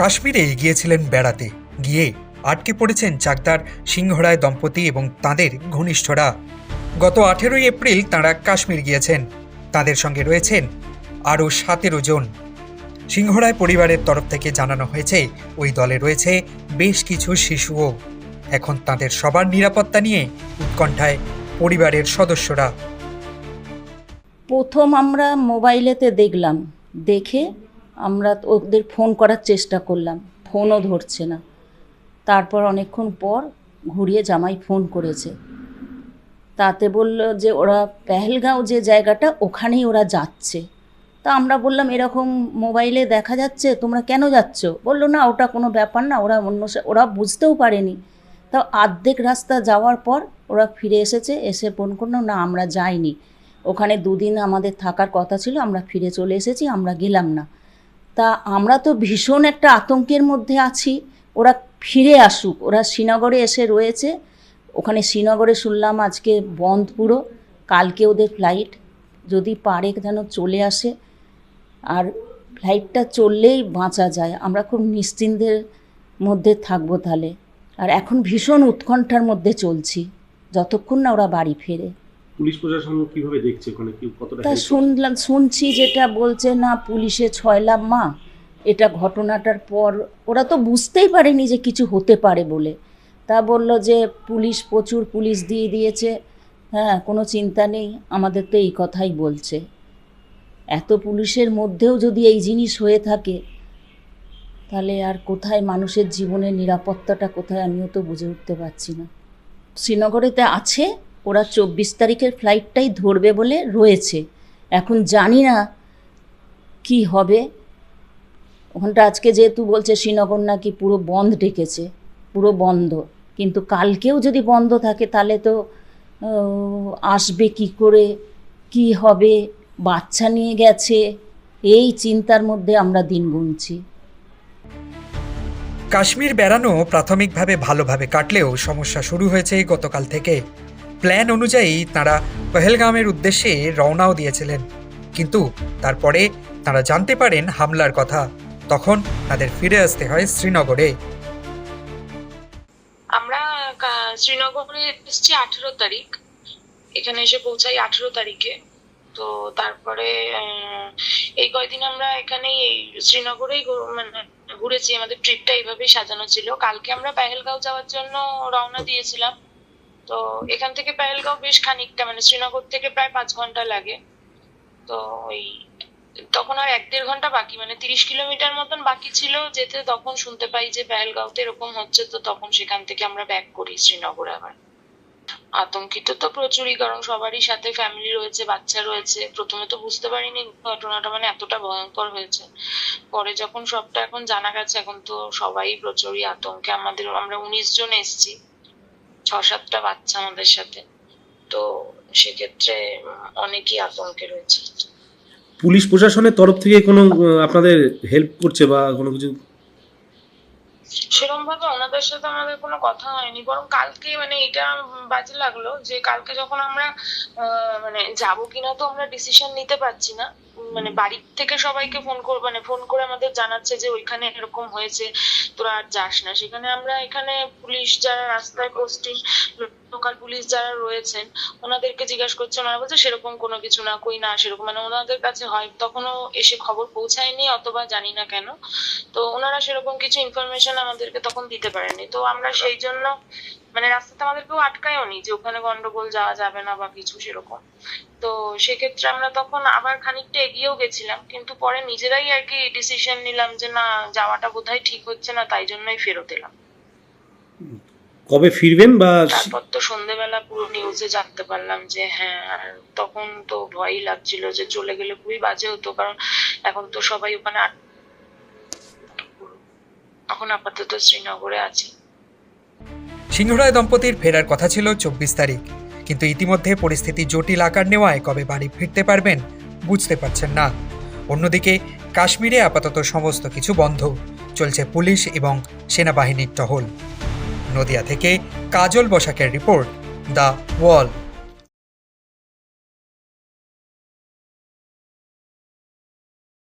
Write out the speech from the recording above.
কাশ্মীরে গিয়েছিলেন বেড়াতে। গিয়ে আটকে পড়েছেন চাকদার সিংহরায় দম্পতি এবং তাদের ঘনিষ্ঠরা। গত আঠেরোই এপ্রিল তাঁরা কাশ্মীর গিয়েছেন। তাদের সঙ্গে রয়েছেন আরও সতেরো জন। সিংহরায় পরিবারের তরফ থেকে জানানো হয়েছে, ওই দলে রয়েছে বেশ কিছু শিশুও। এখন তাদের সবার নিরাপত্তা নিয়ে উৎকণ্ঠায় পরিবারের সদস্যরা। প্রথম আমরা মোবাইলেতে দেখলাম। দেখে আমরা ওদের ফোন করার চেষ্টা করলাম, ফোনও ধরছে না। তারপর অনেকক্ষণ পর ঘুরিয়ে জামাই ফোন করেছে। তাতে বলল যে ওরা পেহেলগাঁও যে জায়গাটা, ওখানেই ওরা যাচ্ছে। তা আমরা বললাম, এরকম মোবাইলে দেখা যাচ্ছে? তোমরা কেন যাচ্ছ? বলল, না, ওটা কোনো ব্যাপার না, ওরা অন্য ওরা বুঝতেও পারেনি। তা আর্ধেক রাস্তা যাওয়ার পর ওরা ফিরে এসেছে, এসে ফোন করল, না, আমরা যাইনি। ওখানে দুদিন আমাদের থাকার কথা ছিল, আমরা ফিরে চলে এসেছি, আমরা গেলাম না। তা আমরা তো ভীষণ একটা আতঙ্কের মধ্যে আছি। ওরা ফিরে আসুক। ওরা শ্রীনগরে এসে রয়েছে। ওখানে শ্রীনগরে শুনলাম আজকে বন্ধ পুরো। কালকে ওদের ফ্লাইট যদি পারে যেন চলে আসে। আর ফ্লাইটটা চললেই বাঁচা যায়। আমরা খুব নিশ্চিন্তের মধ্যে থাকব তাহলে। আর এখন ভীষণ উৎকণ্ঠার মধ্যে চলছি। যতক্ষণ না ওরা বাড়ি ফেরে। পুলিশ প্রশাসন কীভাবে দেখছে ওখানে কি কতটা তা শুনলাম শুনছি যেটা বলছে না পুলিশে ছয় লাভ মা। এটা ঘটনাটার পর ওরা তো বুঝতেই পারেনি যে কিছু হতে পারে বলে। তা বলল যে পুলিশ প্রচুর পুলিশ দিয়ে দিয়েছে। হ্যাঁ কোনো চিন্তা নেই আমাদের তো এই কথাই বলছে। এত পুলিশের মধ্যেও যদি এই জিনিস হয়ে থাকে তাহলে আর কোথায় মানুষের জীবনের নিরাপত্তাটা কোথায় আমিও তো বুঝে উঠতে পারছি না। শ্রীনগরেতে আছে ওরা চব্বিশ তারিখের ফ্লাইটটাই ধরবে বলে রয়েছে। এখন জানি না কি হবে। ওখানটা আজকে যেহেতু বলছে শ্রীনগর নাকি পুরো বন্ধ ডেকেছে, পুরো বন্ধ। কিন্তু কালকেও যদি বন্ধ থাকে তাহলে তো আসবে কি করে, কি হবে, বাচ্চা নিয়ে গেছে, এই চিন্তার মধ্যে আমরা দিন গুনছি। কাশ্মীর বেড়ানো প্রাথমিকভাবে ভালোভাবে কাটলেও সমস্যা শুরু হয়েছে গতকাল থেকে। প্ল্যান অনুযায়ী তারা পহেলগামের উদ্দেশ্যে রওনাও দিয়েছিলেন। কিন্তু তারপরে তারা জানতে পারেন হামলার কথা। তখন তাদের ফিরে আসতে হয় শ্রীনগরে। আমরা শ্রীনগরে এসেছি আঠেরো তারিখ। এখানে এসে পৌঁছাই আঠেরো তারিখে। তো তারপরে এই কয়দিন আমরা এখানেই এই শ্রীনগরেই মানে ঘুরেছি। আমাদের ট্রিপটা এইভাবেই সাজানো ছিল। কালকে আমরা পেহেলগাঁও যাওয়ার জন্য রওনা দিয়েছিলাম। তো এখান থেকে পেহেলগাঁও বেশ খানিকটা মানে শ্রীনগর থেকে প্রায় পাঁচ ঘণ্টা লাগে। তো ওই তখন আর এক দেড় ঘণ্টা বাকি মানে তিরিশ কিলোমিটার মতন বাকি ছিল যেতে। তখন শুনতে পাই যে পেহেলগাঁওতে এরকম হচ্ছে, তো তখন সেখান থেকে আমরা ব্যাক করি শ্রীনগর আবার। আতঙ্কিত তো প্রচুরই, কারণ সবারই সাথে ফ্যামিলি রয়েছে, বাচ্চা রয়েছে। প্রথমে তো বুঝতে পারিনি ঘটনাটা মানে এতটা ভয়ঙ্কর হয়েছে। পরে যখন সবটা এখন জানা গেছে, এখন তো সবাই প্রচুরই আতঙ্কে। আমাদের, আমরা উনিশ জন এসেছি। ছ সাতটা বাচ্চা আমাদের সাথে। তো সেক্ষেত্রে অনেকই আতঙ্কে রয়েছে। পুলিশ প্রশাসনের তরফ থেকে কোনো আপনাদের হেল্প করছে বা কোনো কিছু? সেরকম ভাবে ওনাদের সাথে আমাদের কোনো কথা হয়নি। বরং কালকে মানে এটা বাজে লাগল যে কালকে যখন আমরা মানে যাব কিনা তো আমরা ডিসিশন নিতে পারছি না। মানে বাড়ির থেকে সবাইকে ফোন করে মানে ফোন করে আমাদের জানাচ্ছে যে ওইখানে এরকম হয়েছে, তোরা আর যাস না। সেখানে আমরা এখানে পুলিশ যারা রাস্তায় পোস্টিং লোকাল পুলিশ যারা রয়েছেন, ওনাদেরকে জিজ্ঞাসা করছে, ওনারা বলছে সেরকম কোনো কিছু না, কই না, সেরকম। মানে ওনাদের কাছে হয়, তখনও এসে খবর পৌঁছায়নি, অথবা জানি না কেন। তো ওনারা সেরকম কিছু ইনফরমেশন আমাদেরকে তখন দিতে পারেননি তো আমরা সেই জন্য মানে রাস্তাতে আমাদের কেউ আটকায়ও নি যে ওখানে গন্ডগোল যাওয়া যাবে না বা কিছু সেরকম। তো সেক্ষেত্রে আমরা তখন আবার খানিকটা এগিয়েও গেছিলাম, কিন্তু পরে নিজেরাই আর কি ডিসিশন নিলাম যে না, যাওয়াটা বোধহয় ঠিক হচ্ছে না, তাই জন্যই ফেরত এলাম। কবে ফিরবেন বা তারপর তো সন্ধেবেলা পুরো নিউজে জানতে পারলাম যে হ্যাঁ আর তখন তো ভয়ই লাগছিল যে চলে গেলে খুবই বাজে হতো কারণ এখন তো সবাই ওখানে এখন আপাতত শ্রীনগরে আছি। সিংহরায় দম্পতির ফেরার কথা ছিল চব্বিশ তারিখ কিন্তু ইতিমধ্যে পরিস্থিতি জটিল আকার নেওয়ায় কবে বাড়ি ফিরতে পারবেন বুঝতে পারছেন না। অন্যদিকে কাশ্মীরে আপাতত সমস্ত কিছু বন্ধ চলছে পুলিশ এবং সেনাবাহিনীর টহল। নদিয়া থেকে কাজল বসাকের রিপোর্ট দ্য ওয়াল